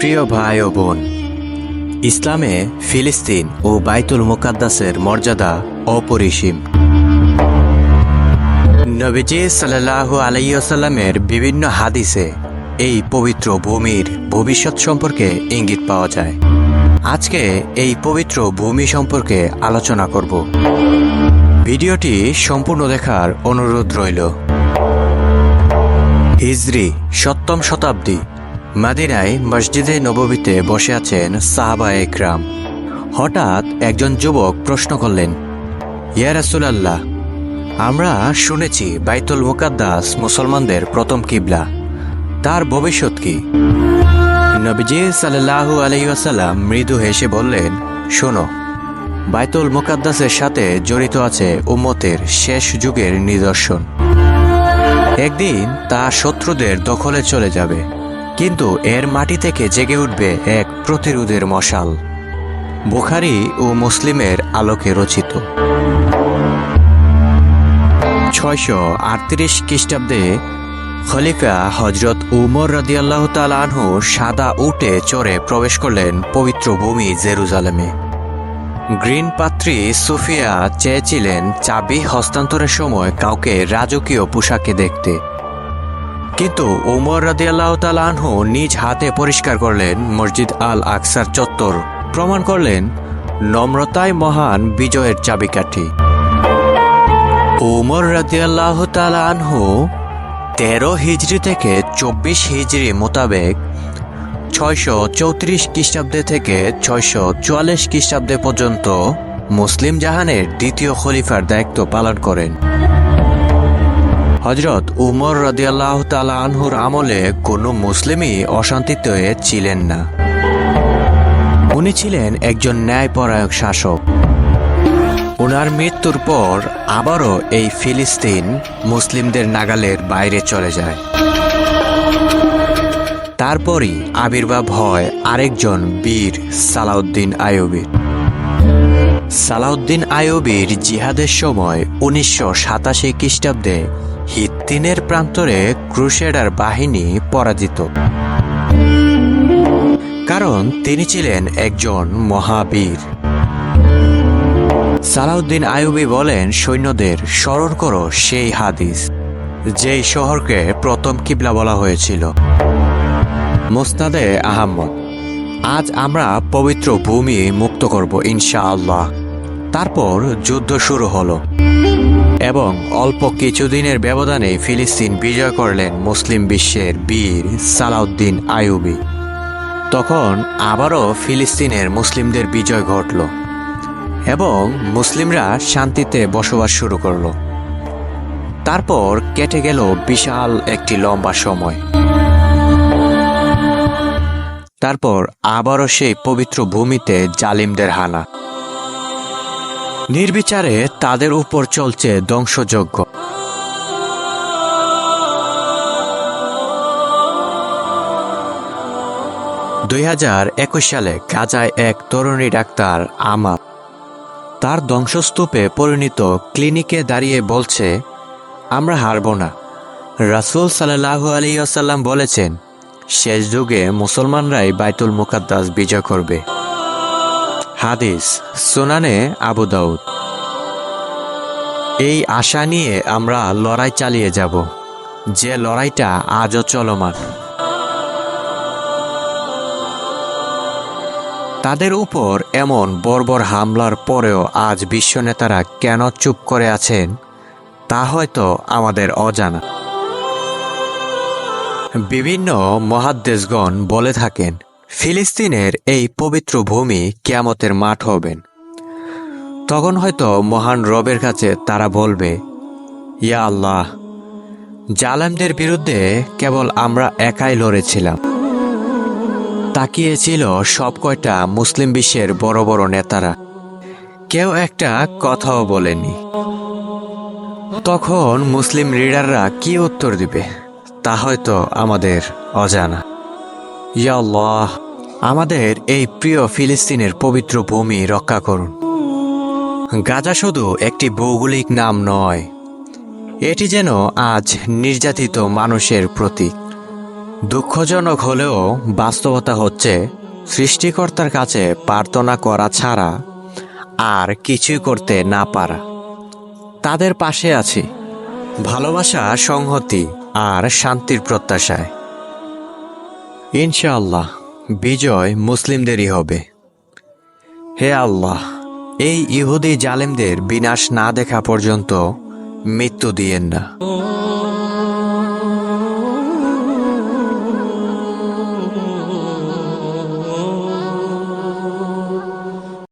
প্রিয় ভাই ও বোন, ইসলামে ফিলিস্তিন ও বাইতুল মুকাদ্দাসের মর্যাদা অপরিসীম। নবীজি সাল্লাল্লাহু আলাইসাল্লামের বিভিন্ন হাদিসে এই পবিত্র ভূমির ভবিষ্যৎ সম্পর্কে ইঙ্গিত পাওয়া যায়। আজকে এই পবিত্র ভূমি সম্পর্কে আলোচনা করব। ভিডিওটি সম্পূর্ণ দেখার অনুরোধ রইল। হিজরি, সপ্তম শতাব্দী মাদিনায় মসজিদে নববীতে বসে আছেন সাহাবা একরাম। হঠাৎ একজন যুবক প্রশ্ন করলেন, ইয়া রাসূলাল্লাহ, আমরা শুনেছি বাইতুল মুকাদ্দাস মুসলমানদের প্রথম কিবলা। তার ভবিষ্যৎ কি? নবীজি সাল্লাল্লাহু আলাইহি ওয়াসাল্লাম মৃদু হেসে বললেন, শোনো, বাইতুল মুকাদ্দাসের সাথে জড়িত আছে উম্মতের শেষ যুগের নিদর্শন। একদিন তা শত্রুদের দখলে চলে যাবে। কিন্তু এর মাটি থেকে জেগে উঠবে এক প্রতিরোধের মশাল। বুখারি ও মুসলিমের আলোকে রচিত। ছয়শো আটত্রিশ খ্রিস্টাব্দে খলিফা হজরত উমর রাদিয়াল্লাহ তালানহু সাদা উটে চড়ে প্রবেশ করলেন পবিত্র ভূমি জেরুজালেমে। গ্রিন পাত্রী সুফিয়া চেয়েছিলেন চাবি হস্তান্তরের সময় কাউকে রাজকীয় পোশাকে দেখতে। কিন্তু উমর রাদিয়াল্লাহ তালানহু নিজ হাতে পরিষ্কার করলেন মসজিদ আল আকসার চত্বর। প্রমাণ করলেন নম্রতায় মহান বিজয়ের চাবিকাঠি। উমর রাদিয়াল্লাহ তালানহু তেরো হিজড়ি থেকে চব্বিশ হিজড়ি মোতাবেক ছয়শো চৌত্রিশ খ্রিস্টাব্দে থেকে ছয়শো চুয়াল্লিশ খ্রিস্টাব্দে পর্যন্ত মুসলিম জাহানের দ্বিতীয় খলিফার দায়িত্ব পালন করেন। হজরত উমর রদিয়াল্লাহ তালা আনহুর আমলে কোনো মুসলিমই অশান্তিতে ছিলেন না। উনি ছিলেন একজন ন্যায়পরায়ক শাসক। ওনার মৃত্যুর পর আবারও এই ফিলিস্তিন মুসলিমদের নাগালের বাইরে চলে যায়। তারপরই আবির্ভাব হয় আরেকজন বীর সালাউদ্দিন আয়ুবীর সালাউদ্দিন আয়ুবীর জিহাদের সময় উনিশশো সাতাশি খ্রিস্টাব্দে হিত্তিনের প্রান্তরে ক্রুশেডার বাহিনী পরাজিত। কারণ তিনি ছিলেন একজন মহাবীর। সালাউদ্দিন আয়ুবী বলেন, সৈন্যদের স্মরণ করো সেই হাদিস, যেই শহরকে প্রথম কিবলা বলা হয়েছিল। মোস্তাদে আহম্মদ আজ আমরা পবিত্র ভূমি মুক্ত করব ইনশাআল্লাহ। তারপর যুদ্ধ শুরু হলো। এবং অল্প কিছুদিনের ব্যবধানে ফিলিস্তিন বিজয় করলেন মুসলিম বিশ্বের বীর সালাউদ্দিন আয়ুবী তখন আবারও ফিলিস্তিনের মুসলিমদের বিজয় ঘটল এবং মুসলিমরা শান্তিতে বসবাস শুরু করল। তারপর কেটে গেল বিশাল একটি লম্বা সময়। তারপর আবারও সেই পবিত্র ভূমিতে জালিমদের হানা। নির্বিচারে তাদের উপর চলছে ধ্বংসযজ্ঞ। দুই হাজার একুশ সালে গাজায় এক তরুণী ডাক্তার আমা তার ধ্বংসস্তূপে পরিণত ক্লিনিকে দাঁড়িয়ে বলছে, আমরা হারব না। রাসুল সাল্লাহু আলী আসাল্লাম বলেছেন, শেষ যুগে মুসলমানরাই বাইতুল মুকাদ্দাস বিজয় করবে। হাদিস সোনানে আবু দাউদ। এই আশা নিয়ে আমরা লড়াই চালিয়ে যাব। যে লড়াইটা আজও চলমান। তাদের উপর এমন বর্বর হামলার পরেও আজ বিশ্ব নেতারা কেন চুপ করে আছেন, তা হয়তো আমাদের অজানা। বিভিন্ন মহাদ্দেশগণ বলে থাকেন ফিলিস্তিনের এই পবিত্র ভূমি কেয়ামতের মাঠ হবেন। তখন হয়তো মহান রবের কাছে তারা বলবে, ইয়া আল্লাহ, জালেমদের বিরুদ্ধে কেবল আমরা একাই লড়েছিলাম। তাকিয়েছিল সব কয়টা মুসলিম বিশ্বের বড় বড় নেতারা। কেউ একটা কথাও বলেনি। তখন মুসলিম লিডাররা কি উত্তর দিবে, তা হয়তো আমাদের অজানা। ইয়া আল্লাহ, আমাদের এই প্রিয় ফিলিস্তিনের পবিত্র ভূমি রক্ষা করুন। গাজা শুধু একটি ভৌগোলিক নাম নয়, এটি যেন আজ নির্যাতিত মানুষের প্রতীক। দুঃখজনক হলেও বাস্তবতা হচ্ছে, সৃষ্টিকর্তার কাছে প্রার্থনা করা ছাড়া আর কিছুই করতে না পারা। তাদের পাশে আছি। ভালোবাসা, সংহতি আর শান্তির প্রত্যাশায়। ইনশাআল্লাহ, বিজয় মুসলিমদেরই হবে। হে আল্লাহ, এই ইহুদি জালেমদের বিনাশ না দেখা পর্যন্ত মৃত্যু দিয়েন না।